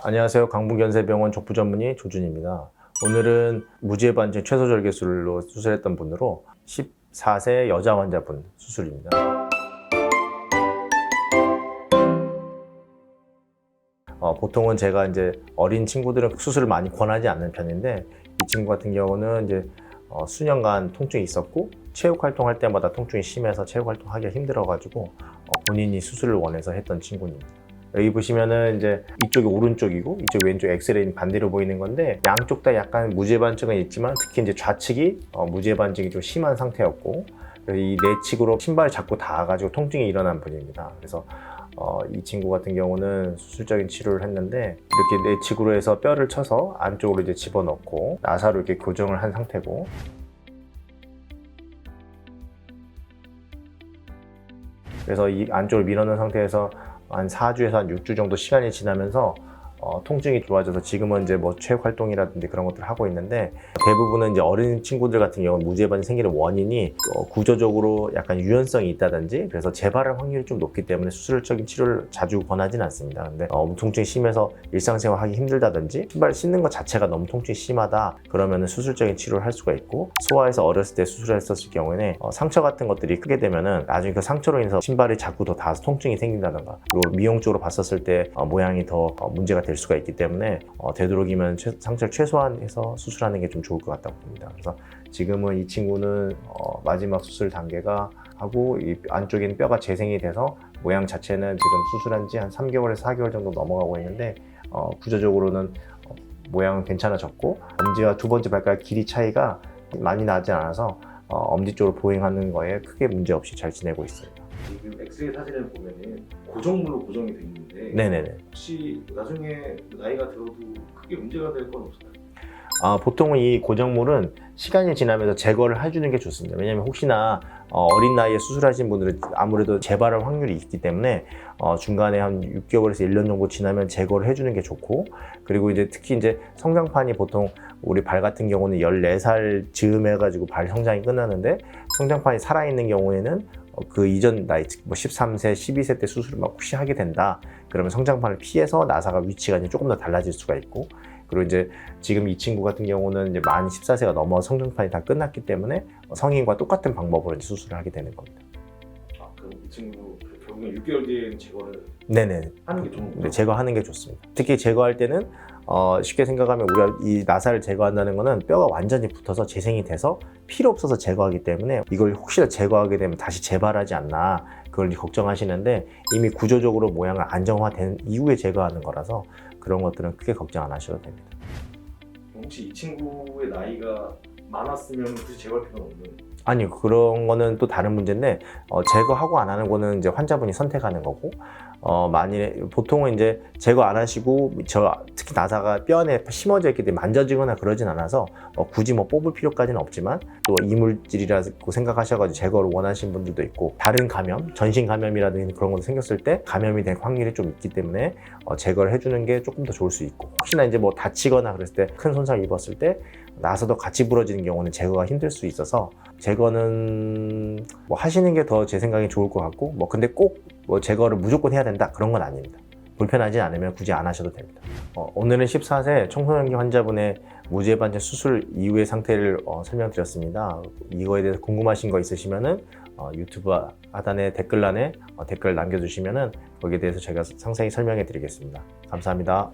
안녕하세요. 강북연세병원 족부 전문의 조준입니다. 오늘은 무지해반증 최소 절개술로 수술했던 분으로 14세 여자 환자분 수술입니다. 어, 보통은 제가 이제 어린 친구들은 수술을 많이 권하지 않는 편인데 이 친구 같은 경우는 이제 어, 수년간 통증이 있었고 체육 활동할 때마다 통증이 심해서 체육 활동하기가 힘들어가지고 어, 본인이 수술을 원해서 했던 친구입니다. 여기 보시면은 이제 이쪽이 오른쪽이고 이쪽 왼쪽 엑스레이는 반대로 보이는 건데 양쪽 다 약간 무죄반증은 있지만 특히 이제 좌측이 어, 무죄반증이 좀 심한 상태였고 이 내측으로 신발을 잡고 닿아가지고 통증이 일어난 분입니다. 그래서 어, 이 친구 같은 경우는 수술적인 치료를 했는데 이렇게 내측으로 해서 뼈를 쳐서 안쪽으로 이제 집어넣고 나사로 이렇게 교정을 한 상태고 그래서 이 안쪽을 밀어넣은 상태에서 한 4주에서 한 6주 정도 시간이 지나면서 어, 통증이 좋아져서 지금은 이제 뭐 체육 활동이라든지 그런 것들을 하고 있는데 대부분은 이제 어린 친구들 같은 경우 무죄반이 생기는 원인이 어, 구조적으로 약간 유연성이 있다든지 그래서 재발할 확률이 좀 높기 때문에 수술적인 치료를 자주 권하지는 않습니다. 근데 어, 통증이 심해서 일상생활 하기 힘들다든지 신발 신는 것 자체가 너무 통증이 심하다 그러면 수술적인 치료를 할 수가 있고 소아에서 어렸을 때 수술했었을 경우에는 어, 상처 같은 것들이 크게 되면은 나중에 그 상처로 인해서 신발이 자꾸 더 닿아서 통증이 생긴다던가 그리고 미용 쪽으로 봤었을 때 어, 모양이 더 어, 문제가 될 수가 있기 때문에 어, 되도록이면 최- 상처를 최소한해서 수술하는 게 좀 좋을 것 같다고 봅니다. 그래서 지금은 이 친구는 어, 마지막 수술 단계가 하고 이 안쪽에는 뼈가 재생이 돼서 모양 자체는 지금 수술한 지 한 3개월에서 4개월 정도 넘어가고 있는데 어, 구조적으로는 어, 모양은 괜찮아졌고 엄지와 두 번째 발가락 길이 차이가 많이 나지 않아서 어, 엄지 쪽으로 보행하는 거에 크게 문제 없이 잘 지내고 있습니다. 지금 엑스레이 사진을 보면은 고정물로 고정이 돼 있는데 네네네. 혹시 나중에 나이가 들어도 크게 문제가 될 건 없을까요? 아, 보통은 이 고정물은 시간이 지나면서 제거를 해주는 게 좋습니다. 왜냐하면 혹시나 어, 린 나이에 수술하신 분들은 아무래도 재발할 확률이 있기 때문에 어, 중간에 한 6개월에서 1년 정도 지나면 제거를 해주는 게 좋고 그리고 이제 특히 이제 성장판이 보통 우리 발 같은 경우는 14살 즈음 해가지고 발 성장이 끝나는데 성장판이 살아있는 경우에는 어, 그 이전 나이, 즉뭐 13세, 12세 때 수술을 막 혹시 하게 된다. 그러면 성장판을 피해서 나사가 위치가 이제 조금 더 달라질 수가 있고 그리고 이제 지금 이 친구 같은 경우는 이제 만 14세가 넘어 성장판이 다 끝났기 때문에 성인과 똑같은 방법으로 수술을 하게 되는 겁니다. 아 그럼 이 친구 결국엔 6개월 뒤에는 제거를 네네. 하는 게 좋은 네, 거죠? 제거하는 게 좋습니다. 특히 제거할 때는 어, 쉽게 생각하면 우리가 이 나사를 제거한다는 거는 뼈가 완전히 붙어서 재생이 돼서 필요 없어서 제거하기 때문에 이걸 혹시나 제거하게 되면 다시 재발하지 않나 그걸 걱정하시는데 이미 구조적으로 모양을 안정화된 이후에 제거하는 거라서 그런 것들은 크게 걱정 안 하셔도 됩니다. 혹시 이 친구의 나이가 많았으면 굳이 제거할 필요는 없는. 아니 그런 거는 또 다른 문제인데 어, 제거하고 안 하는 거는 이제 환자분이 선택하는 거고 어, 만일에 보통은 이제 제거 안 하시고 저 특히 나사가 뼈 안에 심어져 있기 때문에 만져지거나 그러진 않아서 어, 굳이 뭐 뽑을 필요까지는 없지만 또 이물질이라고 생각하셔가지고 제거를 원하시는 분들도 있고 다른 감염 전신 감염이라든지 그런 것도 생겼을 때 감염이 될 확률이 좀 있기 때문에 어, 제거를 해주는 게 조금 더 좋을 수 있고 혹시나 이제 뭐 다치거나 그랬을 때 큰 손상 입었을 때 나사도 같이 부러지는 경우는 제거가 힘들 수 있어서 제거는 뭐 하시는 게 더 제 생각에 좋을 것 같고 뭐 근데 꼭 뭐 제거를 무조건 해야 된다 그런 건 아닙니다. 불편하지 않으면 굳이 안 하셔도 됩니다. 어, 오늘은 14세 청소년기 환자분의 무죄반증 수술 이후의 상태를 어, 설명드렸습니다. 이거에 대해서 궁금하신 거 있으시면은 어, 유튜브 하단에 댓글란에 어, 댓글 남겨주시면은 거기에 대해서 제가 상세히 설명해 드리겠습니다. 감사합니다.